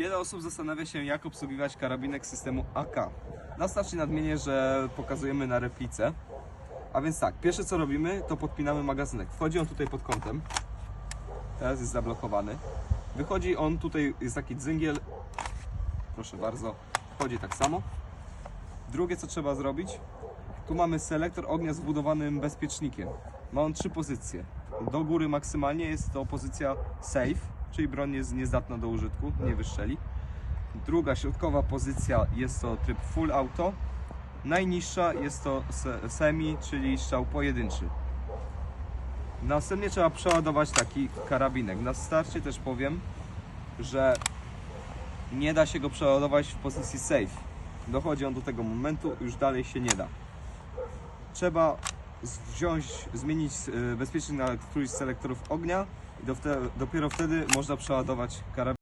Wiele osób zastanawia się, jak obsługiwać karabinek systemu AK. Na starcie nadmienię, że pokazujemy na replice. A więc tak, pierwsze co robimy, to podpinamy magazynek. Wchodzi on tutaj pod kątem. Teraz jest zablokowany. Wychodzi on, tutaj jest taki dzyngiel. Proszę bardzo, wchodzi tak samo. Drugie co trzeba zrobić, tu mamy selektor ognia z wbudowanym bezpiecznikiem. Ma on trzy pozycje. Do góry maksymalnie jest to pozycja safe, czyli broń jest niezdatna do użytku, nie wystrzeli. Druga, środkowa pozycja jest to tryb full auto. Najniższa jest to se- semi, czyli strzał pojedynczy. Następnie trzeba przeładować taki karabinek. Na starcie też powiem, że nie da się go przeładować w pozycji safe. Dochodzi on do tego momentu, już dalej się nie da. Trzeba wziąć, zmienić e, bezpiecznik na któryś z selektorów ognia i dopiero wtedy można przeładować karabin.